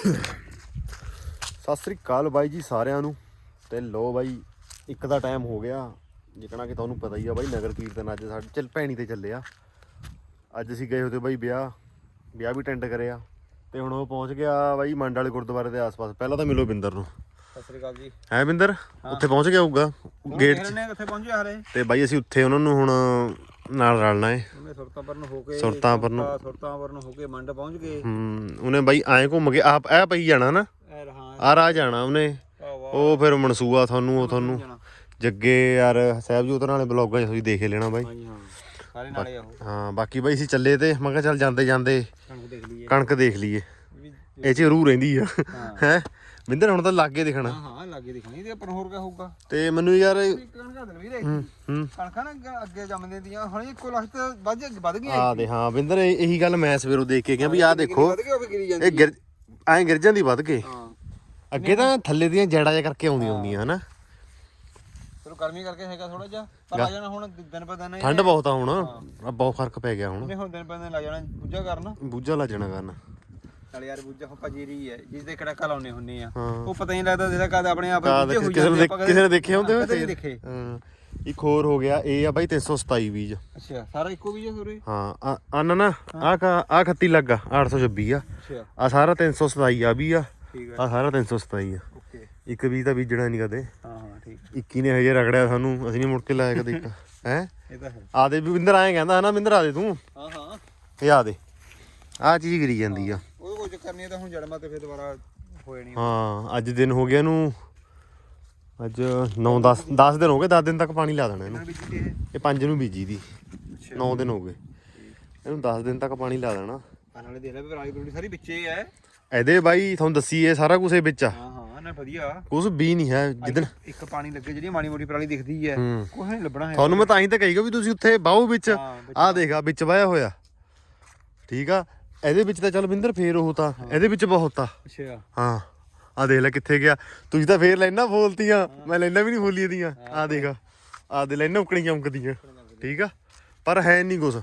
ਸਤਿ ਸ੍ਰੀ ਅਕਾਲ ਬਾਈ ਜੀ ਸਾਰਿਆਂ ਨੂੰ। ਤੇ ਲੋ ਬਾਈ ਇੱਕ ਦਾ ਟਾਈਮ ਹੋ ਗਿਆ। ਜਿਕਣਾ ਕਿ ਤੁਹਾਨੂੰ ਪਤਾ ਹੀ ਆ ਬਾਈ ਨਗਰ ਕੀਰਤਨ ਅੱਜ ਸਾਡੇ ਚੱਲ ਭੈਣੀ ਤੇ ਚੱਲਿਆ ਅੱਜ ਅਸੀਂ ਗਏ ਉਹਦੇ ਬਾਈ ਵਿਆਹ ਵਿਆਹ ਵੀ ਅਟੈਂਡ ਕਰਿਆ। ਤੇ ਹੁਣ ਉਹ ਪਹੁੰਚ ਗਿਆ ਬਾਈ ਮੰਡ ਵਾਲੇ ਗੁਰਦੁਆਰੇ ਦੇ ਆਸ-ਪਾਸ। ਪਹਿਲਾਂ ਤਾਂ ਮਿਲੋ ਬਿੰਦਰ ਨੂੰ। ਸਤਿ ਸ੍ਰੀ ਅਕਾਲ ਜੀ। ਹੈ ਬਿੰਦਰ? ਉੱਥੇ ਪਹੁੰਚ ਗਿਆ ਹੋਊਗਾ? ਗੇਟ 'ਚ। ਨੇ? ਕਿੱਥੇ ਪਹੁੰਚੇ ਹਾਲੇ? ਤੇ ਬਾਈ ਅਸੀਂ ਉੱਥੇ ਉਹਨਾਂ ਨੂੰ ਹੁਣ ਨਾਲ ਰਲਣਾ ਏ। ਉਹਨੇ ਸੁਰਤਾਂਪਰ ਨੂੰ ਹੋ ਕੇ ਸੁਰਤਾਂਪੁਰ ਨੂੰ। ਸੁਰਤਾ- ਸੁਰਤਾਂਪੁਰ ਨੂੰ ਹੋ ਕੇ ਮੰਡ ਪਹੁੰਚ ਗਏ। ਹੂੰ ਉਹਨੇ ਬਾਈ ਐਂ ਘੁੰਮ ਕੇ ਆਪ ਇਹ ਪਈ ਜਾਣਾ ਨਾ। ਐ ਰਹਾ ਆ ਰਾਹ ਜਾਣਾ ਉਹਨੇ। ਉਹ ਫਿਰ ਮਨਸੂਆ ਤੁਹਾਨੂੰ ਉਹ ਤੁਹਾਨੂੰ। ਜੱਗੇ ਯਾਰ ਸਾਹਿਬਜੋਤ ਵਾਲੇ ਬਲੌਗਾਂ 'ਚ ਤੁਸੀਂ ਦੇਖ ਲੈਣਾ ਬਾਈ। ਹਾਂਜੀ ਹਾਂ। ਸਾਰੇ ਨਾਲੇ ਆਹੋ ਹਾਂ ਬਾਕੀ ਬਾਈ ਅਸੀਂ ਚੱਲੇ ਤੇ ਮੈਂ ਕਿਹਾ ਚੱਲ ਜਾਂਦੇ ਜਾਂਦੇ ਕਣਕ ਦੇਖ ਲਈਏ। ਕਣਕ ਦੇਖ ਲਈਏ। ਇਹ 'ਚ ਰੂਹ ਰਹਿੰਦੀ ਆ। ਹਾਂ? ਹੈ ਬਿੰਦਰ ਹੁਣ ਤਾਂ ਲਾਗੇ ਦਿਖਣਾ। ਹਾਂ ਹਾਂ ਲਾਗੇ ਦਿਖਣੀ। ਤੇ ਪਰ ਹੋਰ ਕਿਆ ਹੋਊਗਾ? ਤੇ ਮੈਨੂੰ ਯਾਰ ਕਣਕਾਂ ਦੇ ਵੀਰੇ ਹੂੰ ਕਣਕਾਂ ਨਾ ਅੱਗੇ- ਜੰਮਦੇ ਦੀਆਂ। ਹੁਣ ਇੱਕੋ ਲੱਖ ਤੇ ਵੱਧ ਵੱਧ ਗਈਆਂ ਆ ਦੇ ਹਾਂ ਬਿੰਦਰ ਇਹ- ਗੱਲ ਮੈਂ ਸਵੇਰੋਂ ਦੇਖ ਕੇ ਗਿਆ ਵੀ ਆਹ ਦੇਖੋ। ਇਹ ਗਿਰ ਐਂ ਗਿਰ ਜਾਂਦੀ ਵੱਧ ਕੇ। ਹਾਂ। ਅੱਗੇ ਤਾਂ ਥੱਲੇ ਦੀਆਂ ਜੜਾਂ ਜਿਹਾ ਕਰਕੇ ਆਉਂਦੀਆਂ ਹੁੰਦੀਆਂ ਹਨਾ? ਚਲੋ ਗਰਮੀ ਕਰਕੇ ਹੈਗਾ ਥੋੜਾ ਜਿਹਾ। ਪਰ ਆ ਜਾਣਾ ਹੁਣ ਦਿਨ ਪਰ ਦਿਨ ਠੰਡ ਬਹੁਤ ਆ ਹੁਣ। ਬਹੁਤ ਫ਼ਰਕ ਪੈ ਗਿਆ ਹੁਣ। ਇਹਨੇ ਹੁਣ ਦਿਨ ਪਰ ਦਿਨ ਲੱਗ ਜਾਣਾ। ਕਰਨ। ਬੂਝਾ ਲੱਜਣਾ ਕਰਨ। ਨਾਲ ਯਾਰ ਬੂਜਾ ਹੋ ਪਜੀਰੀ ਹੈ ਜਿਸ ਦੇ ਕੜਕਾ ਲਾਉਨੇ ਹੁੰਨੇ ਆ। ਹਾਂ। ਉਹ ਪਤਾ ਹੀ ਨਹੀਂ ਲੱਗਦਾ ਜਿਹੜਾ ਕਦ ਆਪਣੇ ਆਪ ਕਦ ਬੂਝੇ ਹੋਈ ਕਿਸੇ ਨੇ ਜਾਂਦੇ ਦੇਖ- ਆਪਾਂ ਕਿਸੇ ਨੇ ਦੇਖੇ ਹੁੰਦੇ ਕਦੇ ਹੋਏ ਨਹੀਂ ਦੇਖੇ। ਹਾਂ। ਇੱਕ ਹੋਰ ਹੋ ਗਿਆ ਇਹ ਆ ਬਾਈ 327 ਬੀਜ। ਅੱਛਾ ਸਾਰਾ ਇੱਕੋ ਵੀ ਹੈ ਸੋਰੇ ਹਾਂ ਅਨ ਨਾ ਆ ਕਾ ਆ 31 ਲੱਗਾ 826 ਆ। ਅੱਛਾ। ਆ ਸਾਰਾ 327 ਆ ਵੀ ਆ। ਠੀਕ ਹੈ ਆ ਸਾਰਾ 327 ਆ। ਓਕੇ। ਇੱਕ ਵੀ ਤਾਂ ਬੀਜਣਾ ਨਹੀਂ ਕਦੇ। ਹਾਂ ਹਾਂ ਠੀਕ 21 ਨੇ ਹਜੇ ਰਗੜਿਆ ਸਾਨੂੰ ਅਸੀਂ ਨਹੀਂ ਮੁੜ ਕੇ ਲਾਇਆ ਕਦੇ ਇੱਕ। ਹੈ? ਇਹ ਤਾਂ ਹੈ। ਆ ਦੇ ਵੀ ਬਿੰਦਰ ਆਏ ਕਹਿੰਦਾ ਹਨਾ ਬਿੰਦਰ ਆ ਦੇ ਤੂੰ। ਹਾਂ ਹਾਂ। ਇਹ ਆ ਦੇ। ਆ ਚੀਜ਼ ਗਿਰੀ ਜਾਂਦੀ ਆ। ਕੋਈ ਚੱਕਰ ਨਹੀਂ ਇਹ ਤਾਂ ਹੁਣ ਜੜਮਾ ਤੇ ਫਿਰ ਦੁਬਾਰਾ ਹੋ ਅੱਜ ਦਿਨ ਹੋ ਗਿਆ ਇਹਨੂੰ। ਅੱਜ 9 10 10 ਦਿਨ ਹੋ ਗਏ 10 ਦਿਨ ਤੱਕ ਪਾਣੀ ਲਾ ਦੇਣਾ ਇਹਨੂੰ। ਵਿੱਚ ਇਹ? ਇਹ 5 ਨੂੰ ਬੀਜੀ ਦੀ। 9 ਦਿਨ ਹੋ ਗਏ। ਇਹਨੂੰ 10 ਦਿਨ ਤੱਕ ਪਾਣੀ ਲਾ ਦੇਣਾ। ਆ ਨਾਲੇ ਦੇਖ ਲੈ ਵੀ ਪਰਾਲੀ ਪਰੂਲੀ ਸਾਰੀ ਵਿੱਚੇ ਹੈ ਇਹਦੇ ਬਾਈ ਤੁਹਾਨੂੰ ਦੱਸੀ ਇਹ ਸਾਰਾ ਕੁਝ ਇਹ ਵਿੱਚ ਆ। ਹਾਂ ਹਾਂ ਨਾ ਵਧੀਆ। ਕੁਝ ਵੀ ਨਹੀਂ ਹੈ ਜਿੱਦਣ ਇੱਕ ਪਾਣੀ ਲੱਗੇ ਜਿਹੜੀ ਮਾੜੀ ਮੋਟੀ ਪਰਾਲੀ ਦਿਖਦੀ ਹੈ। ਹੂੰ। ਕੁਝ ਨਹੀਂ ਲੱਭਣਾ ਹੈ। ਤੁਹਾਨੂੰ ਮੈਂ ਤਾਂ ਹੀ ਤਾਂ ਕਹੀਗਾ ਵੀ ਤੁਸੀਂ ਉੱਥੇ ਬਾਹੂ ਵਿੱਚ ਹਾਂ, ਵਿੱਚ ਆਹ ਦੇਖਾ ਵਿੱਚ ਵਾਇਆ ਹੋਇਆ। ਠੀਕ ਆ? ਇਹਦੇ ਵਿੱਚ ਤਾਂ ਚੱਲ ਬਿੰਦਰ ਫੇਰ ਉਹ ਤਾਂ ਇਹਦੇ ਵਿੱਚ ਬਹੁਤ ਆ। ਅੱਛਾ। ਹਾਂ ਆ ਦੇਖ ਲੈ ਕਿੱਥੇ ਗਿਆ। ਤੁਸੀਂ ਤਾਂ ਫੇਰ ਲੈਣਾ ਫੋਲਤੀਆਂ ਮੈਂ ਲੈਣਾ ਵੀ ਨਹੀਂ ਫੋਲੀ ਦੀਆਂ। ਆ ਦੇਖ ਆ ਦੇ ਲੈਣਾ ਉਕਣੀ ਚਮਕਦੀਆਂ ਠੀਕ ਆ? ਪਰ ਹੈ ਨਹੀਂ ਕੁਛ।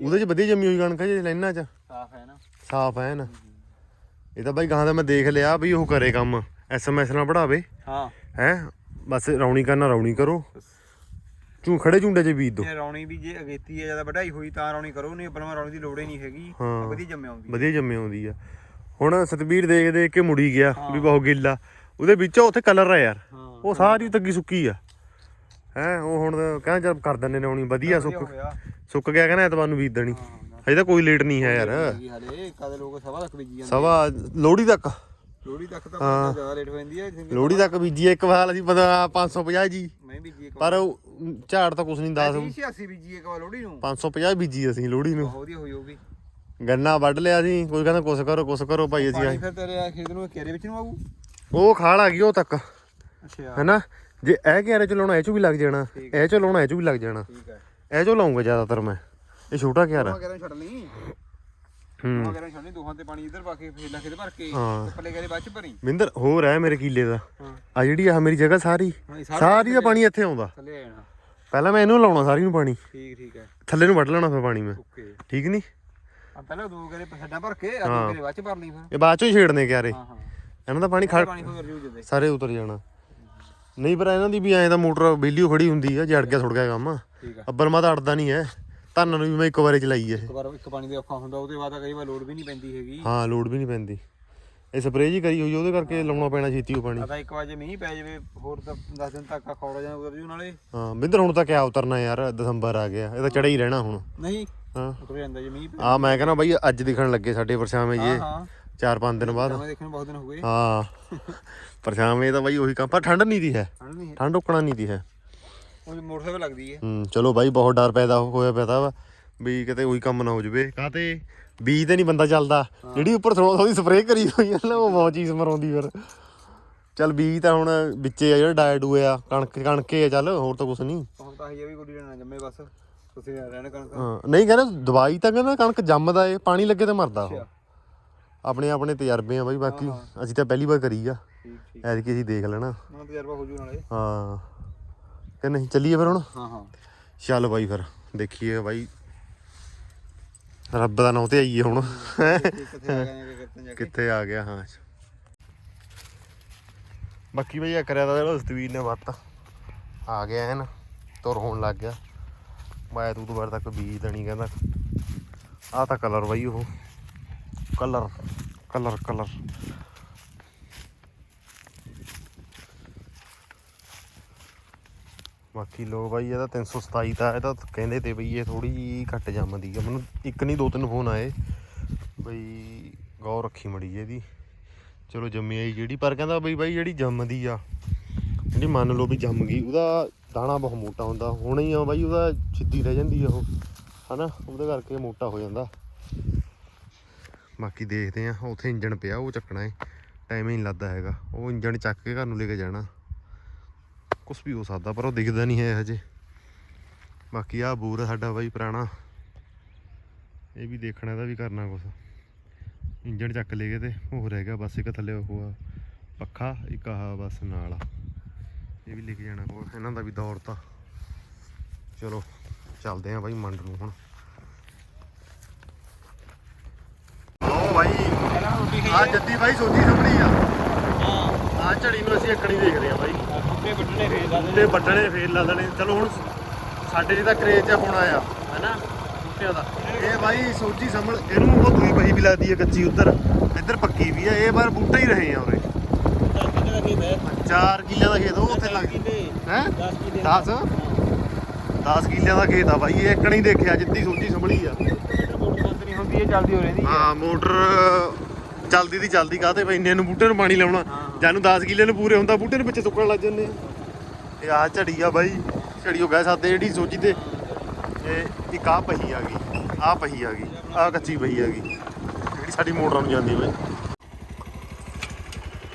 ਉਹਦੇ 'ਚ ਵਧੀਆ ਜੰਮੀ ਹੋਈ ਕਣਕ ਜੇ ਲੈਣਾ 'ਚ। ਸਾਫ਼ ਹੈ ਨਾ। ਸਾਫ਼ ਹੈ ਨਾ। ਇਹ ਤਾਂ ਬਾਈ ਗਾਂ ਦਾ ਮੈਂ ਦੇਖ ਲਿਆ ਵੀ ਉਹ ਕਰੇ ਕੰਮ। ਐਸਐਮਐਸ ਨਾਲ ਪੜਾਵੇ ਹਾਂ। ਹੈ? ਬਸ ਰੌਣੀ ਕਰਨਾ ਰੌਣੀ ਕਰੋ। ਝੂ ਖੜੇ ਝੁੰਡੇ 'ਚ ਬੀਜ ਦੋ। ਇਹ ਰੌਣੀ ਵੀ ਜੇ ਅਗੇਤੀ ਹੈ ਜ਼ਿਆਦਾ ਵਢਾਈ ਹੋਈ ਤਾਂ ਰੌਣੀ ਕਰੋ ਨਹੀਂ ਪਰ ਰੌਣੀ ਦੀ ਲੋੜ ਹੀ ਨਹੀਂ ਹੈਗੀ। ਹਾਂ। ਵਧੀਆ ਜੰਮਿਆ ਆਉਂਦੀ ਵਧੀਆ ਜੰਮੇ ਆਉਂਦੀ ਆ। ਹੁਣ ਸਤਬੀਰ ਦੇਖ ਦੇਖ ਕੇ ਮੁੜੀ ਗਿਆ ਵੀ ਬਹੁਤ ਗਿੱਲਾ। ਉਹਦੇ ਵਿੱਚ ਉੱਥੇ ਕਲਰ ਆ ਯਾਰ। ਹਾਂ। ਉਹ ਸਾਰੀ ਤੱਗੀ ਸੁੱਕੀ ਆ। ਹੈ ਉਹ ਹੁਣ ਕਹਿੰਦਾ ਚੱਲ ਕਰ ਦਿੰਦੇ ਨੇ ਆਉਣੀ ਵਧੀਆ ਸੁੱਕ ਹੋਇਆ। ਸੁੱਕ ਗਿਆ ਕਹਿੰਦਾ ਐਤਵਾਰ ਨੂੰ ਬੀਜ ਦੇਣੀ। ਹਜੇ ਤਾਂ ਕੋਈ ਲੇਟ ਨਹੀਂ ਹੈ ਯਾਰ। ਹੈਗੀ ਹਲੇ ਕਦੇ ਲੋਕ ਸਵਾ ਤੱਕ ਬੀਜੀ ਜਾਂਦੇ ਸਵਾ ਲੋਹੜੀ ਤੱਕ? ਲੋੜੀ ਤੱਕ ਤਾਂ ਬਹੁਤ ਜ਼ਿਆਦਾ ਲੇਟ ਹੋ ਜਾਂਦੀ ਹੈ ਲੋਹੜੀ ਤੱਕ ਬੀਜੀ ਇੱਕ ਵਾਰ ਅਸੀਂ ਪਤਾ 550 ਜੀ। ਮੈਂ ਬੀਜੀ ਇੱਕ ਪਰ ਉਹ ਝਾੜ ਤਾਂ ਕੁਛ ਨਹੀਂ 10 ਵਾਰ 86 ਬੀਜੀ ਇੱਕ ਵਾਰ ਲੋੜੀ ਨੂੰ। 550 ਬੀਜੀ ਅਸੀਂ ਲੋਹੜੀ ਨੂੰ। ਬਹੁਤ ਵਧੀਆ ਹੋਈ ਉਹ ਵੀ। ਗੰਨਾ ਵੱਢ ਲਿਆ ਸੀ ਕੋਈ ਕਹਿੰਦਾ ਕੁਛ ਕਰੋ ਕੁਛ ਕਰੋ ਭਾਈ ਅਸੀਂ ਪਾਣੀ ਫਿਰ ਤੇਰੇ ਆ ਖੇਤ ਨੂੰ ਘੇਰੇ ਵਿੱਚ ਨੂੰ ਆਊ? ਆਏ। ਉਹ ਖਾਲ ਆ ਗਈ ਉਹ ਤੱਕ। ਅੱਛਾ। ਹੈਨਾ? ਜੇ ਇਹ ਘੇਰੇ ਚ ਲਾਉਣਾ ਇਹ ਚ ਵੀ ਲੱਗ ਜਾਣਾ। ਇਹ ਚ ਲਾਉਣਾ ਇਹ ਚ ਵੀ ਲੱਗ ਜਾਣਾ। ਠੀਕ ਹੈ। ਇਹ ਚ ਲਾਉਂਗਾ ਜ਼ਿਆਦਾਤਰ ਮੈਂ। ਇਹ ਛੋਟਾ ਘੇਰਾ ਉਹ ਕਹਿੰਦਾ ਛੱਡ ਲਈ ਹੂੰ। ਉਹ ਕਹਿੰਦਾ ਛੱਡਣੀ ਦੋਹਾਂ ਤੇ ਪਾਣੀ ਇੱਧਰ ਪਾ ਕੇ ਫੇਲਾ ਖੇਤ ਭਰ ਕੇ। ਉੱਪਰਲੇ ਘਰੇ ਬਾਅਦ ਚ ਭਰੀ। ਮਿੰਦਰ ਹੋਰ ਹੈ ਮੇਰੇ ਕੀਲੇ ਦਾ। ਆ ਜਿਹੜੀ ਆ ਮੇਰੀ ਜਗ੍ਹਾ ਸਾਰੀ। ਸਾਰੀ ਦਾ ਪਾਣੀ ਇੱਥੇ ਆਉਂਦਾ। ਥੱਲੇ ਆ ਜਾਣਾ। ਪਹਿਲਾਂ ਮੈਂ ਇਹਨੂੰ ਲਾਉਣਾ ਸਾਰੀ ਨੂੰ ਪਾਣੀ। ਠੀਕ ਠੀਕ ਹੈ। ਥੱਲੇ ਨੂੰ ਵੱਢ ਲੈਣਾ ਫਿਰ ਪਾਣੀ ਮੈਂ। ਓਕੇ। ਠੀਕ ਨਹੀਂ? ਆ ਪਹਿਲਾਂ ਦੋ ਘਰੇ ਛੱਡਾਂ ਭਰ ਕੇ ਆ ਦੋ ਘਰੇ ਬਾਅਦ ਚ ਭਰ ਲਈ ਫਿਰ। ਇਹ ਬਾਅਦ ਚੋਂ ਹੀ ਛੇੜਨੇ ਕਿਆਰੇ। ਹਾਂ ਹਾਂ। ਇਹਨਾਂ ਦਾ ਪਾਣੀ ਖੜ ਪਾਣੀ ਹੋ ਰਿਊ ਜਦੇ ਸਾਰੇ ਉਤਰ ਜਾਣਾ। ਨਹੀਂ ਪਰ ਇਹਨਾਂ ਦੀ ਵੀ ਐਂ ਤਾਂ ਮੋਟਰ ਬਿਜਲੀ ਖੜੀ ਹੁੰਦੀ ਆ ਜੜ ਗਿਆ ਥੋੜ ਗਿਆ ਕੰਮ। ਠੀਕ ਆ। ਅੱਬਲ ਮਾ ਤਾਂ ਅੜਦਾ ਨਹੀਂ ਹੈ। ਧੰਨ ਨੂੰ ਵੀ ਮੈਂ ਇੱਕ ਵਾਰੇ ਚਲਾਈ ਹੈ। ਇੱਕ ਵਾਰ ਇੱਕ ਪਾਣੀ ਦੇ ਔਖਾ ਹੁੰਦਾ ਉਹਦੇ ਬਾਅਦ ਕਈ ਵਾਰ ਲੋਡ ਵੀ ਨਹੀਂ ਪੈਂਦੀ ਹੈਗੀ। ਹਾਂ ਲੋਡ ਵੀ ਨਹੀਂ ਪੈਂਦੀ। ਇਹ ਸਪਰੇਅ ਜੀ ਕਰੀ ਹੋਈ ਆ, ਉਹਦੇ ਕਰਕੇ ਲਾਉਣਾ ਪੈਣਾ ਛੇਤੀ ਉਹ ਪਾਣੀ। ਆਦਾ ਇੱਕ ਵਾਰ ਜੇ ਮੀਂਹ ਪੈ ਜਾਵੇ ਹੋਰ ਤਾਂ 10 ਦਿਨ ਤੱਕ ਖੌੜਾ ਜਾਂ ਉਤਰ ਜੂ ਨਾਲੇ। ਹਾਂ ਬਿੰਦਰ ਹੁਣ ਤਾਂ ਕਿਆ ਉਤਰਨਾ ਯਾਰ ਦਸੰਬਰ ਆ ਗਿਆ ਇਹ ਤਾਂ ਚੜਾ ਹੀ ਰਹਿਣਾ ਹੁਣ। ਨਹੀਂ ਹਾਂ। ਉਤਰ ਜਾਂਦਾ ਜੇ ਮੀਂਹ ਪੈ ਆ ਮੈਂ ਕਹਿੰਦਾ ਬਾਈ ਅੱਜ ਦਿਖਣ ਲੱਗੇ ਸਾਡੇ ਪਰਛਾਵੇਂ ਜੇ। ਹਾਂ ਚਾਰ ਪੰਜ ਦਿਨ ਬਾਅਦ। ਦੇਖਣ ਨੂੰ ਬਹੁਤ ਦਿਨ ਹੋ ਗਏ। ਹਾਂ। ਪਰਛਾਵੇਂ ਤਾਂ ਬਾਈ ਉਹੀ ਕੰਮ ਪਰ ਠੰਡ ਨਹੀਂ ਦੀ ਹੈ। ਠੰਡ ਨਹੀਂ ਠੰਡ ਉਕਣਾ ਨਹੀਂ ਦੀ ਹੈ। ਉਹ ਮੋਟਰਸਾਈਕਲ ਲੱਗਦੀ ਹੈ। ਹੂੰ ਚਲੋ ਬਾਈ ਬਹੁਤ ਡਰ ਪੈਦਾ ਹੋਇਆ ਪੈਦਾ ਵਾ। ਵੀ ਕਿਤੇ ਉਹੀ ਕੰਮ ਨਾ ਹੋ ਜਵੇ। ਕਾਤੇ ਬੀਜ ਤੇ ਨਹੀਂ ਬੰਦਾ ਚੱਲਦਾ। ਜਿਹੜੀ ਉੱਪਰ ਥੋੜਾ ਥੋੜੀ ਸਪਰੇਅ ਕਰੀ ਹੋਈ ਆ ਨਾ ਉਹ ਬਹੁਤ ਚੀਜ਼ ਮਰਾਉਂਦੀ ਫਿਰ। ਚੱਲ ਬੀਜ ਤਾਂ ਹੁਣ ਵਿੱਚੇ ਆ ਜਿਹੜਾ ਡਾਇਟ ਹੋਇਆ ਕਣਕ ਕਣਕੇ ਆ ਚੱਲ ਹੋਰ ਤਾਂ ਕੁਛ ਨਹੀਂ। ਹੁਣ ਤਾਂ ਇਹ ਵੀ ਗੁੱਡੀ ਨਾ ਜੰਮੇ ਬਸ। ਤੁਸੀਂ ਰਹਿਣ ਕਣਕ। ਹਾਂ ਨਹੀਂ ਕਹਿੰਦਾ ਦਵਾਈ ਤਾਂ ਕਹਿੰਦਾ ਕਣਕ ਜੰਮਦਾ ਏ ਪਾਣੀ ਲੱਗੇ ਤੇ ਮਰਦਾ ਉਹ। ਆਪਣੇ ਆਪਣੇ ਤਜਰਬੇ ਆ ਬਾਈ ਬਾਕੀ ਅਸੀਂ ਤਾਂ ਪਹਿਲੀ ਵਾਰ ਕਰੀ ਆ। ਐਤਕੀ ਅਸੀਂ ਦੇਖ ਲੈਣਾ। ਤਜਰਬਾ ਹੋ ਜੂ ਨਾਲੇ। ਹਾਂ। ਕਿ ਨਹੀਂ ਚੱਲੀਏ ਫਿਰ ਹੁਣ? ਹਾਂ ਹਾਂ। ਚੱਲ ਬਾਈ ਫਿਰ ਦੇਖੀਏ ਬਾਈ। ਰੱਬ ਦਾ ਨਾਂ ਤੇ ਆਈਏ ਹੁਣ। ਕਿੱਥੇ ਆ ਗਿਆ, ਹਾਂ। ਬਾਕੀ ਭਈਆ ਕਰਿਆ ਤਾਂ ਜਿਹੜਾ ਸਤਵੀਰ ਨੇ ਵੱਤ ਆ ਗਿਆ ਐਨ ਤੁਰ ਹੋਣ ਲੱਗ ਗਿਆ। ਮੈਂ ਤੂੰ ਦੁਬਾਰਾ ਤੱਕ ਬੀਜ ਤਾਂ ਨਹੀਂ ਕਹਿੰਦਾ। ਆਹ ਤਾਂ ਕਲਰ ਬਈ ਉਹ। ਕਲਰ ਕਲਰ ਕਲਰ ਬਾਕੀ ਲੋਕ ਬਾਈ ਇਹਦਾ 327 ਤਾਂ, ਇਹ ਤਾਂ ਕਹਿੰਦੇ ਤੇ ਬਈ ਇਹ ਥੋੜੀ ਜਿਹੀ ਘੱਟ ਜੰਮਦੀ ਆ। ਮੈਨੂੰ ਇੱਕ ਨਹੀਂ ਦੋ ਤਿੰਨ ਫੋਨ ਆਏ। ਬਈ ਗੌਰ ਰੱਖੀ ਮੜੀ ਇਹਦੀ। ਚਲੋ ਜੰਮੀ ਆਈ ਜਿਹੜੀ, ਪਰ ਕਹਿੰਦਾ ਬਈ, ਬਾਈ ਜਿਹੜੀ ਜੰਮਦੀ ਆ, ਜਿਹੜੀ ਮੰਨ ਲਓ ਵੀ ਜੰਮ ਗਈ, ਉਹਦਾ ਦਾਣਾ ਬਹੁਤ ਮੋਟਾ ਹੁੰਦਾ। ਹੁਣ ਹੀ ਆ ਬਾਈ, ਉਹਦਾ ਸਿੱਧੀ ਰਹਿ ਜਾਂਦੀ ਆ ਉਹ, ਹਨਾ? ਉਹਦੇ ਕਰਕੇ ਮੋਟਾ ਹੋ ਜਾਂਦਾ। ਬਾਕੀ ਦੇਖਦੇ ਆ, ਉੱਥੇ ਇੰਜਣ ਪਿਆ, ਉਹ ਚੱਕਣਾ ਹੈ ਟਾਈਮ ਹੀ ਨਹੀਂ ਲੱਗਦਾ ਹੈਗਾ। ਉਹ ਇੰਜਣ ਚੱਕ ਕੇ ਘਰ ਨੂੰ ਲੈ ਕੇ ਜਾਣਾ। ਕੁਝ ਵੀ ਹੋ ਸਕਦਾ, ਪਰ ਉਹ ਦਿਖਦਾ ਨਹੀਂ ਹੈ ਹਜੇ। ਬਾਕੀ ਆ ਬੂਰ ਸਾਡਾ ਬਾਈ ਪੁਰਾਣਾ। ਇਹ ਵੀ ਦੇਖਣਾ, ਇਹਦਾ ਵੀ ਕਰਨਾ ਕੁਝ ਇੰਜਣ ਚੱਕ ਲੈ ਗਏ ਤੇ ਉਹ ਰਹਿ ਗਿਆ, ਬਸ ਇੱਕ ਥੱਲੇ ਉਹ ਆ, ਪੱਖਾ, ਇੱਕ ਆਹ ਬਸ ਨਾਲ ਆ। ਇਹ ਵੀ ਲਿਖ ਜਾਣਾ ਕੋਲ ਇਹਨਾਂ ਦਾ ਵੀ ਦੌਰ ਤਾਂ। ਚਲੋ, ਚੱਲਦੇ ਆ ਬਾਈ ਮੰਡ ਨੂੰ ਹੁਣ। ਉਹ ਬਾਈ ਆ ਜੱਦੀ ਬਾਈ ਸੋਚੀ ਸੰਭੜੀ ਆ। ਆ ਝੜੀ ਨੂੰ ਅਸੀਂ ਇੱਕਣੀ ਦੇਖਦੇ ਆ ਬਾਈ। ਬੁੱਟੇ ਵੱਢਣੇ ਫੇਰ ਤੇ ਵੱਢਣੇ ਫੇਰ ਲਾ ਦੇਣੇ। ਚਲੋ ਹੁਣ ਸਾਡੇ ਜੀ ਤਾਂ ਕਰੇਜ ਚ ਹੋਣਾ ਆ ਹੈਨਾ? ਬੂਟਿਆਂ ਦਾ। ਇਹ ਬਾਈ ਸੋਚੀ ਸੰਭਲ ਇਹਨੂੰ ਉਹ ਦੂਈ ਪਹੀ ਵੀ ਲੱਗਦੀ ਹੈ ਕੱਚੀ ਉੱਧਰ। ਇੱਧਰ ਪੱਕੀ ਵੀ ਆ ਇਹ ਵਾਰ ਬੂਟਾ ਹੀ ਰਹੇ ਆ ਉਰੇ। ਕਿੰਨੇ ਦਾ ਖੇਤ ਹੈ। 4 ਕਿੱਲਿਆਂ ਦਾ ਖੇਤ ਉਹ ਉੱਥੇ ਲੱਗ ਹੈ? 10 ਕਿੱਲੇ। 10 10 ਕਿੱਲਿਆਂ ਦਾ ਖੇਤ ਆ ਬਾਈ ਇਹ ਇੱਕ ਨਹੀਂ ਦੇਖਿਆ ਜਿੱਦੀ ਸੋਚੀ ਸੰਭਲੀ ਆ। ਮੋਟਰ ਬੰਦ ਨਹੀਂ ਹੁੰਦੀ ਇਹ ਚੱਲਦੀ ਹੋ ਰਹਿੰਦੀ ਹਾਂ ਮੋਟਰ ਚੱਲਦੀ ਦੀ ਚੱਲਦੀ ਕਾਹਤੇ ਪਈ ਇੰਨੇ ਨੂੰ ਬੂਟੇ ਨੂੰ ਪਾਣੀ ਲਾਉਣਾ। ਜਾਨੂੰ 10 ਕਿੱਲੇ ਨੂੰ ਪੂਰੇ ਹੁੰਦਾ ਬੂਟੇ ਨੂੰ ਪਿੱਛੇ ਸੁੱਕਣ ਲੱਗ ਜੰਨੇ ਇਹ ਆ ਝੜੀ ਆ ਬਾਈ ਝੜੀ ਹੋ ਗਿਆ ਸਾਦੇ ਜਿਹੜੀ ਸੋਚੀ ਤੇ। ਇਹ ਇੱਕ ਆ ਪਹੀ ਆ ਗਈ ਆ ਪਹੀ ਆ ਗਈ ਆ ਕੱਚੀ ਪਹੀ ਆ ਗਈ। ਜਿਹੜੀ ਸਾਡੀ ਮੋਟਰਾਂ ਨੂੰ ਜਾਂਦੀ ਬਾਈ।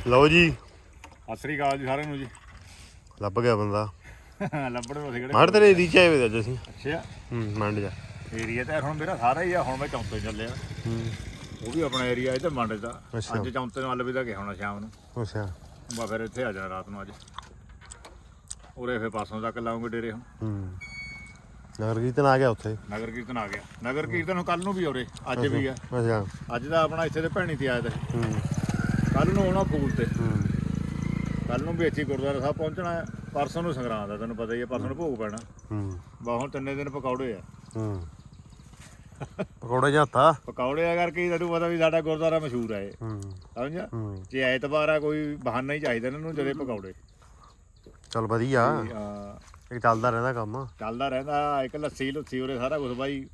ਲਓ ਜੀ। ਸਤਿ ਸ੍ਰੀ ਅਕਾਲ ਜੀ ਸਾਰਿਆਂ ਨੂੰ ਜੀ। ਲੱਭ ਗਿਆ ਬੰਦਾ। ਲੱਭਣ ਅਸੀਂ ਕਿਹੜੇ ਮਾਰ ਤੇਰੇ ਦੀ ਚਾਹੇ ਵੇ ਅੱਜ ਅਸੀਂ। ਅੱਛਾ। ਹੂੰ ਮੰਡ ਜਾ। ਏਰੀਆ ਤਾਂ ਹੁਣ ਮੇਰਾ ਸਾਰਾ ਹੀ ਆ ਹੁਣ ਮੈਂ ਚੌਂਤੇ ਚੱਲਿਆ। ਹੂੰ। ਉਹ ਵੀ ਆਪਣਾ ਏਰੀਆ ਇੱਧਰ ਮੰਡ ਦਾ। ਅੱਛਾ। ਅੱਜ ਚੌਂਤੇ ਨੂੰ ਅਲਵਿਦਾ ਗਿਆ ਹੋਣਾ ਸ਼ਾਮ ਨੂੰ। ਅੱਛਾ। ਬਾ ਫਿਰ ਇੱਥੇ ਆ ਜਾਣਾ ਰਾਤ ਨੂੰ ਅੱਜ। ਉਰੇ ਫਿਰ ਪਾਸੋਂ ਤੱਕ ਲਾਉਂਗੇ ਡੇਰੇ ਹੁਣ। ਹੂੰ। ਨਗਰ ਕੀਰਤਨ ਆ ਗਿਆ ਉੱਥੇ? ਨਗਰ ਕੀਰਤਨ ਆ ਗਿਆ। ਨਗਰ ਕੀਰਤਨ ਕੱਲ ਨੂੰ ਵੀ ਉਰੇ। ਅੱਜ ਵੀ ਆ। ਅੱਛਾ। ਅੱਜ ਦਾ ਆਪਣਾ ਇੱਥੇ ਤੇ ਭੈਣੀ ਤੇ ਆਇਆ ਤੇ। ਹੂੰ। ਕੱਲ ਨੂੰ ਆਉਣਾ ਫੂਲ ਤੇ। ਹੂੰ। ਕੱਲ ਨੂੰ ਵੀ ਇੱਥੇ ਗੁਰਦੁਆਰਾ ਸਾਹਿਬ ਪਹੁੰਚਣਾ ਹੈ। ਪਰਸੋਂ ਨੂੰ ਸੰਗਰਾਂਦ ਆ ਤੈਨੂੰ ਪਤਾ ਹੀ ਹੈ ਪਰਸੋਂ ਨੂੰ ਭੋਗ ਪੈਣਾ। ਹੂੰ। ਬਾ ਹੁਣ ਤਿੰਨੇ ਦਿਨ ਪਕੌੜੇ ਆ। ਹੂੰ। ਪਕੌੜੇ ਜਾਤਾ ਪਕੌੜੇ ਆ ਕਰਕੇ ਹੀ ਤੈਨੂੰ ਪਤਾ ਵੀ ਸਾਡਾ ਗੁਰਦੁਆਰਾ ਮਸ਼ਹੂਰ ਹੈ ਇਹ। ਹੂੰ। ਸਮਝਿਆ? ਹੂੰ। ਜੇ ਐਤਵਾਰ ਆ ਕੋਈ ਬਹਾਨਾ ਹੀ ਚਾਹੀਦਾ ਇਹਨਾਂ ਨੂੰ ਜਦੇ ਪਕੌੜੇ। ਚਲ ਵਧੀਆ। ਆ, ਇਹ ਚੱਲਦਾ ਰਹਿੰਦਾ ਕੰਮ। ਚੱਲਦਾ ਰਹਿੰਦਾ ਇੱਕ ਲੱਸੀ ਲੁੱਸੀ ਉਰੇ ਸਾਰਾ ਕੁਝ ਬਾਈ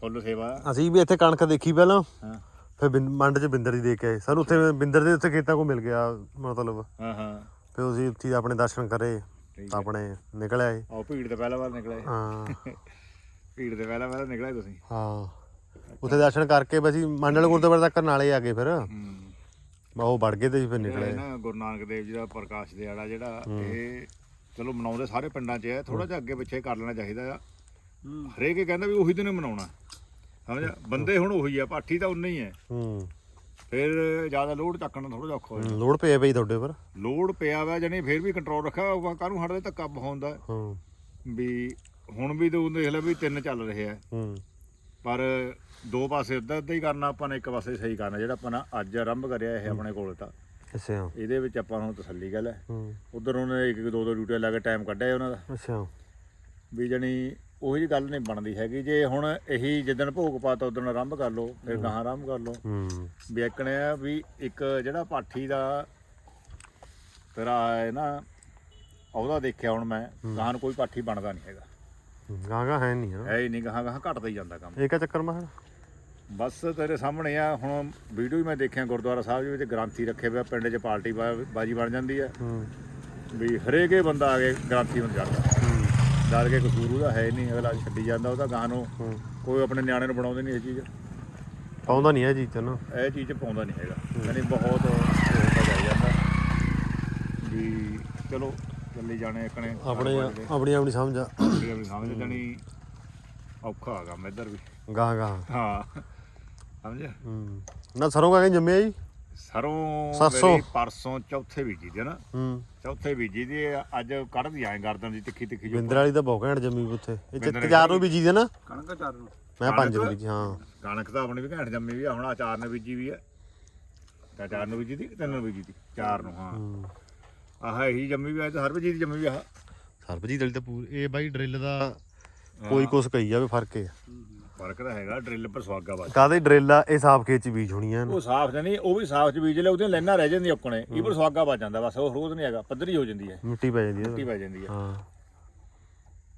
ਫੁੱਲ ਸੇਵਾ। ਅਸੀਂ ਵੀ ਇੱਥੇ ਕਣਕ ਦੇਖੀ ਪਹਿਲਾਂ। ਹਾਂ। ਫਿਰ ਬਿੰ- ਮੰਡ 'ਚ ਬਿੰਦਰ ਦੀ ਦੇਖ ਕੇ ਆਏ। ਸਾਨੂੰ ਉੱਥੇ ਬਿੰਦਰ ਦੇ ਉੱਥੇ ਖੇਤਾਂ ਕੋ ਮਿਲ ਗਿਆ ਮਤਲਬ। ਹਾਂ ਹਾਂ। ਫਿਰ ਅਸੀਂ ਉੱਥੇ ਆਪਣੇ ਦਰਸ਼ਨ ਕਰੇ ਠੀਕ ਤਾਂ ਆਪਣੇ ਨਿਕਲ ਆਏ। ਆਓ ਭੀੜ ਤੇ ਪਹਿਲਾ ਵਾਰ ਨਿਕਲੇ। ਹਾਂ। ਭੀੜ ਤੇ ਪਹਿਲਾ ਵਾਰ ਨਿਕਲੇ ਤੁਸੀਂ। ਹਾਂ। ਉੱਥੇ ਦਰਸ਼ਨ ਕਰਕੇ ਬਸ ਅਸੀਂ ਮੰਡਲ ਗੁਰਦੁਆਰੇ ਤੱਕ ਨਾਲੇ ਆ ਗਏ ਫਿਰ। ਹੂੰ। ਮੈਂ ਉਹ ਵੜ ਗਏ ਤੇ ਫਿਰ ਨਿਕਲੇ। ਨਾ ਗੁਰੂ ਨਾਨਕ ਦੇਵ ਜੀ ਦਾ ਪ੍ਰਕਾਸ਼ ਦਿਹਾੜਾ ਜਿਹੜਾ ਇਹ ਚਲੋ ਮਨਾਉਂਦੇ ਸਾਰੇ ਪਿੰਡਾਂ 'ਚ ਹੈ। ਥੋੜਾ ਜਿਹਾ ਅੱਗੇ ਪਿੱਛੇ ਕਰ ਲੈਣਾ ਚਾਹੀਦਾ ਆ। ਹਰੇਕ ਕਹਿੰਦਾ ਵੀ ਉਹੀ ਦਿਨ ਮਨਾਉਣਾ। ਸਮਝਿਆ? ਬੰਦੇ ਹੁਣ ਉਹੀ ਆ ਪਾਠੀ ਤਾਂ ਉਨੇ ਹੀ ਹੈ। ਹੂੰ। ਫਿਰ ਜ਼ਿਆਦਾ ਲੋਡ ਚੱਕਣਾ ਥੋੜਾ ਜਿਹਾ ਔਖਾ ਹੋ ਜਾਂਦਾ। ਲੋੜ ਪਈ ਪਈ ਤੁਹਾਡੇ ਪਰ ਲੋਡ ਪਿਆ ਵਾ ਜਣੀ ਫਿਰ ਵੀ ਕੰਟਰੋਲ ਰੱਖਿਆ ਕਾਹਨੂੰ ਹਟਦੇ ਧੱਕਾ ਹੁੰਦਾ ਹਾਂ। ਵੀ ਹੁਣ ਵੀ ਤੂੰ ਦੇਖ ਲੈ ਵੀ ਤਿੰਨ ਚੱਲ ਰਹੇ ਆ। ਹੂੰ। ਪਰ ਦੋ ਪਾਸੇ ਅੱਧਾ ਅੱਧਾ ਹੀ ਕਰਨਾ ਆਪਾਂ ਨੇ ਇੱਕ ਪਾਸੇ ਸਹੀ ਕਰਨਾ ਜਿਹੜਾ ਆਪਾਂ ਨੇ ਅੱਜ ਆਰੰਭ ਕਰਿਆ ਇਹ ਆਪਣੇ ਕੋਲ ਤਾਂ। ਅੱਛਾ। ਇਹਦੇ ਵਿੱਚ ਆਪਾਂ ਨੂੰ ਤਸੱਲੀ ਗੱਲ ਹੈ। ਹੂੰ। ਉਧਰ ਉਹਨੇ ਇੱਕ ਇੱਕ ਦੋ ਦੋ ਡਿਊਟੀਆਂ ਲਾ ਕੇ ਟਾਈਮ ਕੱਢਿਆ ਉਹਨਾਂ ਦਾ। ਅੱਛਾ। ਵੀ ਜਣੀ ਉਹੀ ਜਿਹੀ ਗੱਲ ਨਹੀਂ ਬਣਦੀ ਹੈਗੀ। ਜੇ ਹੁਣ ਇਹੀ ਜਿੱਦਣ ਭੋਗ ਪਾਤਾ ਉਦੋਂ ਆਰੰਭ ਕਰ ਲਓ ਫਿਰ ਗਾਹਾਂ ਆਰੰਭ ਕਰ ਲਓ। ਹੂੰ। ਵੀ ਇੱਕਣੇ ਆ ਵੀ ਇੱਕ ਜਿਹੜਾ ਪਾਠੀ ਦਾ ਤੇਰਾ ਹੈ ਨਾ ਉਹਦਾ ਦੇਖਿਆ ਹੁਣ ਮੈਂ ਗਾਹਾਂ ਨੂੰ ਕੋਈ ਪਾਠੀ ਬਣਦਾ ਨਹੀਂ ਹੈਗਾ। ਗਾਗਾ ਹੈ ਨਹੀਂ ਹਾਂ ਹੈ ਹੀ ਨਹੀਂ ਗਾਹਾਂ ਗਾਹਾਂ ਘਟਦਾ ਹੀ ਜਾਂਦਾ ਕੰਮ। ਇਹ ਕਾ ਚੱਕਰ ਮਾ ਬਸ ਤੇਰੇ ਸਾਹਮਣੇ ਆ ਹੁਣ ਵੀਡੀਓ ਹੀ ਮੈਂ ਦੇਖਿਆ ਗੁਰਦੁਆਰਾ ਸਾਹਿਬ ਦੇ ਵਿੱਚ ਗ੍ਰਾਂਥੀ ਰੱਖੇ ਹੋਇਆ ਪਿੰਡ 'ਚ ਪਾਰਟੀ ਬਾ- ਬਾਜੀ ਬਣ ਜਾਂਦੀ ਹੈ ਹੂੰ। ਵੀ ਹਰੇਕੇ ਬੰਦਾ ਆ ਕੇ ਗ੍ਰਾਂਥੀ ਬਣ ਜਾਂਦਾ। ਹੂੰ। ਜਦ ਕੇ ਕਸੂਰ ਉਹਦਾ ਹੈ ਨਹੀਂ ਅਗਲਾ ਛੱਡੀ ਜਾਂਦਾ ਉਹਦਾ ਗਾਹਾਂ ਨੂੰ ਹੂੰ। ਕੋਈ ਆਪਣੇ ਨਿਆਣੇ ਨੂੰ ਬਣਾਉਂਦੇ ਨਹੀਂ ਇਹ ਚੀਜ਼। ਪਾਉਂਦਾ ਨਹੀਂ ਇਹ ਚੀਜ਼ ਚ ਨਾ। ਇਹ ਚੀਜ਼ 'ਚ ਪਾਉਂਦਾ ਨਹੀਂ ਹੈਗਾ। ਯਾਨੀ ਬਹੁਤ ਹੋਤਾ ਜਾਈ ਜਾਂਦਾ। ਵੀ ਚਲੋ ਚੱਲੀ ਜਾਣੇ ਇੱਕਣੇ ਆਪਣੇ ਆਪਣੀ ਆਪਣੀ ਸਮਝ ਆ। ਆਪਣੀ ਸਮਝ ਜਾਣੀ ਔਖਾ ਹੈਗਾ ਮੈਂ ਇੱਧਰ ਵੀ। ਗਾਂ ਗਾਂ ਹਾਂ ਸਮਝਿਆ? ਹੂੰ। ਨਾ ਸਰੋਂ ਕਾ ਕੇ ਜੰਮਿਆ ਜੀ? ਸਰੋਂ। ਮੇਰੀ ਪਰਸੋਂ ਚੌਥੇ ਬੀਜੀ ਦੀ ਨਾ। ਹੂੰ। ਚੌਥੇ ਬੀਜੀ ਦੀ ਅੱਜ ਕੱਢਦੀ ਆਂ ਗਰਦਨ ਦੀ ਤਿੱਖੀ ਤਿੱਖੀ ਜੋ ਬਿੰਦਰ ਵਾਲੀ ਤਾਂ ਬਹੁਤ ਘੈਂਟ ਜੰਮੀ ਉੱਥੇ। ਚ ਚਾਰ ਨੂੰ ਬੀਜੀ ਦੇ ਨਾ। ਕਣਕ ਚਾਰ ਨੂੰ। ਮੈਂ ਪੰਜ? ਨੂੰ ਬੀਜੀ ਹਾਂ। ਕਣਕ ਤਾਂ ਆਪਣੀ ਵੀ ਘੈਂਟ ਜੰਮੀ ਵੀ ਆ ਹੁਣ ਆਚਾਰ ਨੇ ਬੀਜੀ ਵੀ ਆ। ਤਾਂ ਚਾਰ ਨੂੰ ਬੀਜੀ ਦੀ ਤਿੰਨ ਨੂੰ ਬੀਜੀ ਦੀ? ਚਾਰ ਨੂੰ ਹਾਂ। ਹੂੰ। ਆਹ ਇਹੀ ਜੰਮੀ ਵੀ ਆ ਤੇ ਹਰਬਜੀਤ ਦੀ ਜੰਮੀ ਵੀ ਆ। ਸਰਬਜੀਤ ਵਾਲੀ ਤਾਂ ਪੂਰੀ ਇਹ ਬਾਈ ਡਰਿੱਲ ਦਾ ਕੋਈ ਕੁਛ ਕਹੀ ਜਾਵੇ ਫ਼ਰਕ ਹੈ ਫ਼ਰਕ ਤਾਂ ਹੈਗਾ ਡਰਿੱਲ ਪਰ ਸਵਾਗਾ ਬਸ। ਕਾਦੇ ਡਰਿੱਲ ਆ? ਇਹ ਸਾਫ਼ ਖੇਤ ਚ ਬੀਜ ਹੋਣੀਆਂ ਨੇ ਉਹ ਸਾਫ਼ ਤੇ ਨਹੀਂ ਉਹ ਵੀ ਸਾਫ਼ ਚ ਬੀਜ ਲੈ ਉਹਦੀਆਂ ਲੈਣਾ ਰਹਿ ਜਾਂਦੀਆਂ ਆਪਣੇ ਇਹ ਪਰ ਸਵਾਗਾ ਬਚ ਜਾਂਦਾ ਬਸ ਉਹ ਰੋਜ਼ ਨਹੀਂ ਹੈਗਾ ਪੱਧਰੀ ਹੋ ਜਾਂਦੀ ਹੈ। ਮਿੱਟੀ ਪੈ ਜਾਂਦੀ ਮਿੱਟੀ ਹੈ ਪੈ ਜਾਂਦੀ ਹੈ ਹਾਂ।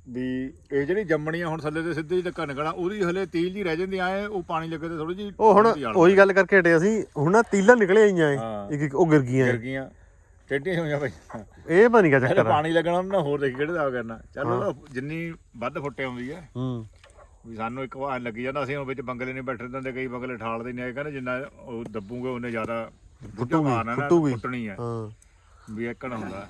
ਵੀ ਇਹ ਜਿਹੜੀ ਜੰਮਣੀਆਂ ਹੁਣ ਥੱਲੇ ਤੇ ਸਿੱਧੇ ਧੱਕਾ ਨਿਕਲਣਾ ਉਹਦੀ ਹਲੇ ਤੀਲ ਜੀ ਰਹਿ ਜਾਂਦੀ ਆਏ ਉਹ ਪਾਣੀ ਲੱਗੇ ਤੇ ਥੋੜੀ ਜੀ ਉਹ ਹੁਣ ਉਹੀ ਗੱਲ ਕਰਕੇ ਹਟੇ ਅਸੀਂ ਹੁਣ ਨਾ ਤੀਲਾਂ ਨਿਕਲੇ ਆਈਆਂ ਹਾਂ। ਇੱਕ ਇੱਕ ਉਹ ਗਿਰ ਗਈਆਂ ਗਿਰ ਗਈਆਂ। ਟੇਢੀਆਂ ਹੋਈਆਂ ਬਈ ਇਹ ਪਤਾ ਨਹੀਂ ਕਿਆ ਚੱਕਰ ਆ। ਪਾਣੀ ਲੱਗਣਾ ਉਹਨਾਂ ਹੋਰ ਦੇਖ ਕਿਹੜੇ ਦਾ ਕਰਨਾ। ਚੱਲ ਜਿੰਨੀ ਵੱਧ ਫੁੱਟੇ ਆਉਂਦੀ ਹੈ ਹੂੰ। ਵੀ ਸਾਨੂੰ ਇੱਕ ਵਾਰ ਲੱਗੀ ਜਾਂਦਾ ਅਸੀਂ ਹੁਣ ਵਿੱਚ ਬੰਗਲੇ ਨਹੀਂ ਬੈਠੇ ਦਿੰਦੇ ਕਈ ਬੰਗਲੇ ਠਾਲਦੇ ਆਏ ਕਹਿੰਦੇ ਜਿੰਨਾ ਉਹ ਦੱਬੂਗੇ ਉਹਨੇ ਜ਼ਿਆਦਾ ਬੁੱਢਾ ਮਾਰਨਾ ਨਾ ਫੁੱਟੂਗੀ। ਫੁੱਟਣੀ ਹੈ ਹਾਂ। ਵੀ ਇੱਕਣ ਹੁੰਦਾ?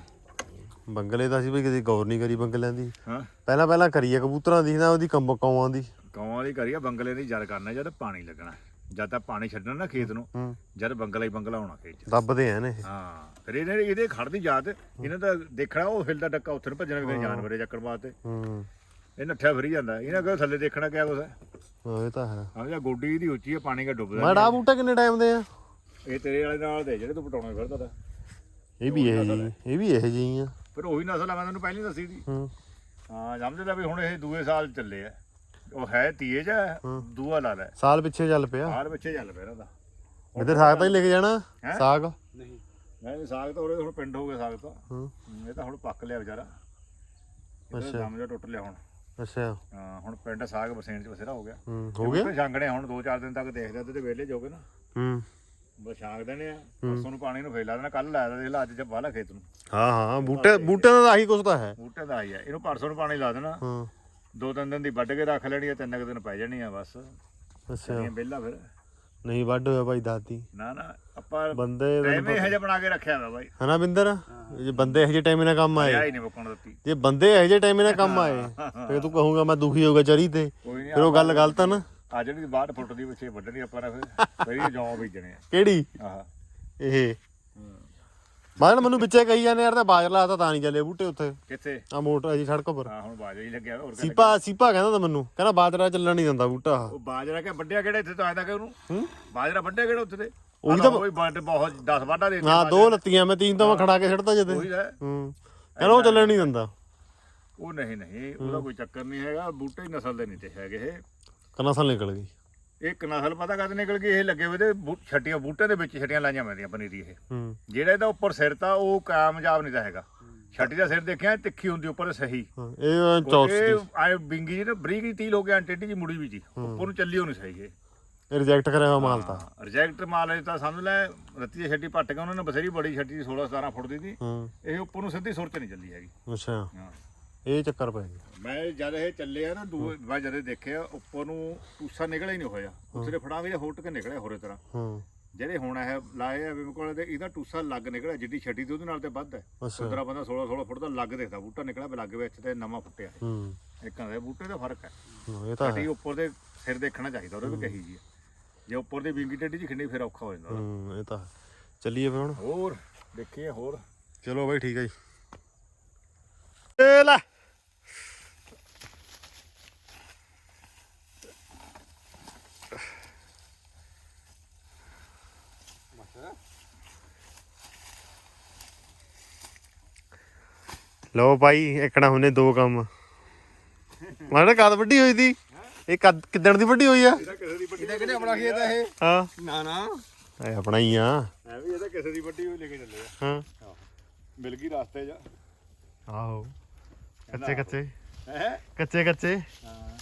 ਬੰਗਲੇ ਦਾ ਸੀ ਵੀ ਕਦੇ ਗੌਰ ਨਹੀਂ ਕਰੀ ਬੰਗਲਿਆਂ ਦੀ। ਹਾਂ। ਪਹਿਲਾਂ ਪਹਿਲਾਂ ਕਰੀ ਆ ਕਬੂਤਰਾਂ ਦੀ ਨਾ ਉਹਦੀ ਕੰਬ ਕੌਆਂ ਦੀ। ਕੌਆਂ ਦੀ ਕਰੀਆ ਬੰਗਲੇ ਦੀ ਜਦ ਕਰਨਾ ਜਦ ਪਾਣੀ ਲੱਗਣਾ। ਜਦ ਤਾਂ ਪਾਣੀ ਛੱਡਣਾ ਨਾ ਖੇਤ ਨੂੰ ਹੂੰ। ਜਦ ਬੰਗਲਾ ਹੀ ਬੰਗਲਾ ਹੋਣਾ ਖੇਤ 'ਚ। ਦੱਬਦੇ ਆ ਨੇ ਇਹ ਹਾਂ। ਫਿਰ ਇਹਨੇ ਇਹਦੇ ਖੜਦੀ ਯਾਦ ਇਹਨਾਂ ਦਾ ਦੇਖਣਾ ਉਹ ਹਿਲਦਾ ਡੱਕਾ ਉੱਥੇ ਨੂੰ ਭੱਜਣਾ ਵੀ ਜਾਨਵਰੇ ਚੱਕਰ ਵਾਸਤੇ ਹੂੰ। ਇਹ ਨੱਠਿਆ ਫਿਰੀ ਜਾਂਦਾ। ਇਹਨਾਂ ਕੋਲ ਥੱਲੇ ਦੇਖਣਾ ਕਿਆ ਕੁਛ ਹੈ। ਹਾਂ, ਇਹ ਤਾਂ ਹੈ। ਆ ਜਾਂ ਗੋਡੀ ਦੀ ਉੱਚੀ ਹੈ ਪਾਣੀ ਕਾ ਡੁੱਬਦਾ ਮੈਂ ਆ ਬੂਟਾ ਕਿੰਨੇ ਟਾਈਮ ਦੇ ਆ? ਇਹ ਤੇਰੇ ਵਾਲੇ ਨਾਲ ਦੇ ਜਿਹੜੇ ਤੂੰ ਪਟਾਉਣਾ ਫਿਰਦਾ ਤਾ। ਇਹ ਵੀ ਇਹ ਜੀ ਇਹ ਵੀ ਇਹ ਜਿਹੀ ਆ। ਫਿਰ ਉਹੀ ਨਸਲ ਆ ਮੈਂ ਤੈਨੂੰ ਪਹਿਲਾਂ ਹੀ ਦੱਸੀ ਸੀ। ਹੂੰ। ਹਾਂ ਸਮਝਦਾ ਵੀ ਹੁਣ ਇਹ ਦੂਏ ਸਾਲ ਚੱਲੇ ਆ। ਉਹ ਹੈ ਤੀਏ ਹੈ, ਦੂਆ ਲਾ ਲੈ। ਸਾਲ ਪਿੱਛੇ ਚੱਲ ਪਿਆ। ਹਾਰ ਪਿੱਛੇ ਚੱਲ ਪਿਆ ਇਹਦਾ ਇੱਧਰ ਸਾਗ ਤਾਂ ਹੀ ਲੈ ਕੇ ਜਾਣਾ? ਸਾਗ? ਨਹੀਂ। ਵੀ ਸਾਗ ਤਾਂ ਉਹਦੇ ਹੁਣ ਪਿੰਡ ਹੋ ਗਿਆ ਸਾਗ ਤਾਂ। ਹੂੰ। ਹੂੰ, ਇਹ ਤਾਂ ਹੁਣ ਪੱਕ ਲਿਆ ਵਿਚਾਰਾ। ਅੱਛਾ। ਦਮ ਜਿਹਾ ਟੁੱਟ ਲਿਆ ਹੁਣ। ਅੱਛਾ। ਹਾਂ ਹੁਣ ਪਿੰਡ ਸਾਗ ਬਸੇਣ ਚ ਬਸੇਰਾ ਹੋ ਗਿਆ। ਹੂੰ ਹੋ ਗਿਆ? ਛਾਂਗਣੇ ਹੁਣ 2-4 ਦਿਨ ਤੱਕ ਦੇਖਦੇ ਤੇ ਵਿਹਲੇ ਜੋਗੇ ਨਾ। ਹੂੰ। ਬਸ ਛਾਂਗ ਦੇਣੇ ਆ ਪਰਸੋਂ ਨੂੰ ਪਾਣੀ ਨੂੰ ਫੇਲਾ ਦੇਣਾ ਕੱਲ ਲਾਇਆ ਦੇਖ ਲਾ ਅੱਜ ਚ ਬਾਹਲਾ ਖੇਤ ਨੂੰ। ਹਾਂ ਹਾਂ ਬੂਟੇ ਬੂਟਿਆਂ ਦਾ ਆਹੀ ਕੁਛ ਤਾਂ ਹੈ। ਬੂਟੇ ਦਾ ਆਈ ਆ ਇਹਨੂੰ ਪਰਸੋਂ ਨੂੰ ਪਾਣੀ ਲਾ ਦੇਣਾ। ਹਾਂ। ਦੋ ਤਿੰਨ ਦਿਨ ਦੀ ਵੱਢ ਕੇ ਰੱਖ ਲੈਣੀ ਆ ਤਿੰਨ ਕੁ ਦਿਨ ਪੈ ਜਾਣੀ ਆ ਬਸ। ਅੱਛਾ। ਵਿਹਲਾ ਫਿਰ। ਨਹੀਂ ਵੱਢ ਹੋਇਆ ਭਾਈ ਦਾਦੀ। ਨਾ ਨਾ ਆਪਾਂ ਬੰਦੇ ਟਾਈਮ ਇਹ ਹਜੇ ਬਣਾ ਕੇ ਰੱਖਿਆ ਵਾ ਬਾਈ। ਹਨਾ ਬਿੰਦਰ? ਜੇ ਬੰਦੇ ਇਹੋ ਜਿਹੇ ਟਾਈਮ ਨਾਲ ਕੰਮ ਆਏ। ਹੀ ਨਹੀਂ ਮੁੱਕਣ ਦਿੱਤੀ। ਜੇ ਬੰਦੇ ਇਹੋ ਜਿਹੇ ਟਾਈਮ ਨਾਲ ਕੰਮ ਆਏ ਫੇਰ ਤੂੰ ਕਹੂੰਗਾ ਮੈਂ ਦੁਖੀ ਹੋ ਗਿਆ ਚਰੀ ਤੇ। ਫਿਰ ਉਹ ਗੱਲ ਗਲਤ ਆ ਨਾ। ਆ ਜਿਹੜੀ ਬਾਹਰ ਫੁੱਟ ਦੀ ਪਿੱਛੇ ਵੱਢਣੀ ਆਪਾਂ ਨੇ ਫਿਰ। ਫਿਰ ਇਹ ਜੌਂ ਬੀਜਣੇ ਆ। ਕਿਹੜੀ? ਆਹ। ਇਹ। ਮਾਨ ਮੈਨੂੰ ਵਿੱਚੇ ਕਹੀ ਜਾਂਦੇ ਯਾਰ ਤਾਂ ਬਾਜਰ ਲਾਤਾ ਤਾਂ ਨਹੀਂ ਚੱਲੇ ਬੂਟੇ ਉੱਥੇ। ਕਿੱਥੇ? ਆ ਮੋਟਰ ਜੀ ਸੜਕ ਉੱਪਰ। ਹਾਂ ਹੁਣ ਬਾਜਰਾ ਹੀ ਲੱਗਿਆ ਹੋਰ ਸੀਪਾ ਸੀਪਾ ਕਹਿੰਦਾ ਤਾਂ ਮੈਨੂੰ। ਕਹਿੰਦਾ ਬਾਜਰਾ ਚੱਲਣ ਨਹੀਂ ਦਿੰਦਾ ਬੂਟਾ। ਉਹ ਬਾਜਰਾ ਕਿ ਵੱਡਿਆ ਕਿਹੜਾ ਇੱਥੇ ਤੋਂ? ਆਇਆ ਤਾਂ ਕਿ ਉਹਨੂੰ? ਹੂੰ? ਬਾਜਰਾ ਵੱਡਿਆ ਕਿਹੜਾ ਉੱਥੇ ਤੇ? ਉਹੀ ਤਾਂ ਕੋਈ ਵੱਡ ਬਹੁਤ 10 ਵਾਢਾ ਦੇ ਹਾਂ ਦੋ ਲੱਤੀਆਂ ਮੈਂ ਤਿੰਨ ਤਾਂ ਮੈਂ ਖੜਾ ਕੇ ਛੱਡਤਾ ਜਦੇ। ਉਹੀ ਹੈ ਹੂੰ। ਕਹਿੰਦਾ ਉਹ ਚੱਲਣ ਨਹੀਂ ਦਿੰਦਾ। ਉਹ ਨਹੀਂ ਨਹੀਂ ਉਹਦਾ ਕੋਈ ਚੱਕਰ ਨਹੀਂ ਹੈਗਾ। ਬੂਟੇ ਹੀ ਨਸਲ ਦੇ ਨਹੀਂ ਤੇ ਹੈਗੇ ਇਹ। ਕਨਾਸਲ ਨਿਕਲ ਗਈ। ਇੱਕ ਨਸਲ ਪਤਾ ਕਦ ਨਿਕਲ ਗਈ ਇਹ ਲੱਗੇ ਹੋਏ ਤੇ ਛੱਟੀਆਂ ਬੂਟੇ ਦੇ ਵਿੱਚ ਛੱਟੀਆਂ ਲਾਈਆਂ ਮੈਂਦੀਆਂ ਪਨੀਰੀ ਇਹ। ਹੂੰ। ਜਿਹੜਾ ਇਹਦਾ ਉੱਪਰ ਸਿਰ ਤਾਂ ਉਹ ਕਾਮਯਾਬ ਨਹੀਂ ਤਾਂ ਹੈਗਾ। ਛੱਟੀ ਦਾ ਸਿਰ ਦੇਖਿਆ ਤਿੱਖੀ ਹੁੰਦੀ ਉੱਪਰ ਸਹੀ। ਇਹ ਚੌਸ ਇਹ ਆਏ ਬਿੰਗੀ ਜੀ ਨਾ ਬਰੀਕ ਤੀਲ ਹੋ ਗਿਆ ਟੇਢੀ ਜੀ ਮੁੜੀ ਵੀ ਜੀ। ਉੱਪਰ ਨੂੰ ਚੱਲੀ ਹੋਣੀ ਸਹੀ ਇਹ। ਰਿਜੈਕਟ ਕਰਿਆ ਹੋਇਆ ਮਾਲ ਤਾਂ। ਰਿਜੈਕਟ ਮਾਲ ਇਹ ਤਾਂ ਸਮਝ ਲੈ ਰੱਤੀ ਦੀ ਛੱਟੀ ਪੱਟ ਕੇ ਉਹਨਾਂ ਨੇ ਬਥੇਰੀ ਬੜੀ ਛੱਟੀ 16 17 ਫੁੱਟ ਦੀ ਸੀ ਹੂੰ। ਇਹ ਉੱਪਰ ਨੂੰ ਸਿੱਧੀ ਸੁਰ ਚ ਨਹੀਂ ਚੱਲੀ ਹੈਗੀ। ਅੱਛਾ। ਹਾਂ। ਇਹ ਚੱਕਰ ਪੈ ਗਿਆ। ਮੈਂ ਜਦ ਇਹ ਚੱਲੇ ਆ ਨਾ ਦੂਏ ਮੈਂ ਜਦ ਇਹ ਦੇਖਿਆ ਉੱਪਰ ਨੂੰ ਟੂਸਾ ਨਿਕਲਿਆ ਹੀ ਨਹੀਂ ਹੋਇਆ। ਉੱਥੇ ਦੇ ਫੜਾ ਵੀ ਹੋਟ ਕੇ ਨਿਕਲਿਆ ਹੋਰੇ ਤਰ੍ਹਾਂ। ਹੂੰ। ਜਿਹੜੇ ਹੁਣ ਇਹ ਲਾਏ ਆ ਬਿਮ ਕੋਲ ਤੇ ਇਹਦਾ ਟੂਸਾ ਲੱਗ ਨਿਕਲਿਆ ਜਿੱਡੀ ਛੱਡੀ ਤੇ ਉਹਦੇ ਨਾਲ ਤੇ ਵੱਧ ਹੈ। ਅੱਛਾ। ਉਧਰਾ ਬੰਦਾ 16 16 ਫੁੱਟ ਦਾ ਲੱਗ ਦੇਖਦਾ ਬੂਟਾ ਨਿਕਲਿਆ ਲੱਗ ਵਿੱਚ ਤੇ ਨਵਾਂ ਫੁੱਟਿਆ। ਹੂੰ। ਇੱਕ ਦੇ ਬੂਟੇ ਦਾ ਫ਼ਰਕ ਹੈ। ਇਹ ਤਾਂ ਛੱਡੀ ਉੱਪਰ ਦੇ ਸਿਰ ਦੇਖਣਾ ਚਾਹੀਦਾ ਉਹਦੇ ਵੀ ਕਹੀ ਜੀ। ਜੇ ਉੱਪਰ ਦੀ ਵਿੰਗੀ ਟੇਢੀ ਜੀ ਖਿੰਡੀ ਫਿਰ ਔਖਾ ਹੋ ਜਾਂਦਾ। ਹੂੰ ਇਹ ਤਾਂ। ਚੱਲੀਏ ਫਿਰ ਹੁਣ। ਹੋਰ ਦੇਖੀਏ ਹੋਰ। ਚਲੋ ਬਾਈ ਠੀਕ ਹੈ ਜੀ। ਏ ਲੈ। ਲੋ ਭਾਈ ਇਕਣਾ ਹੁਣੇ ਦੋ ਕੰਮ। ਮਾੜਾ ਕਦ ਵੱਡੀ ਹੋਈ ਸੀ? ਇਹ ਕਦ ਕਿੱਦਣ ਦੀ ਵੱਡੀ ਹੋਈ ਆ? ਇਹਦਾ ਕਿਸੇ ਦੀ ਵੱਡੀ ਇਹਦਾ ਕਿਹੜੇ ਆਪਣਾ ਖੇਤ ਹੈ। ਇਹ ਹਾਂ ਨਾ ਨਾ। ਇਹ ਆਪਣਾ ਹੀ ਆ। ਐ ਵੀ ਇਹਦਾ ਕਿਸੇ ਦੀ ਵੱਡੀ ਹੋਈ ਲੈ ਕੇ ਚੱਲੇ ਆ। ਹਾਂ। ਮਿਲ ਗਈ ਰਸਤੇ 'ਚ। ਆਹੋ। ਕੱਚੇ ਕੱਚੇ ਹੈ? ਕੱਚੇ ਕੱਚੇ ਹਾਂ।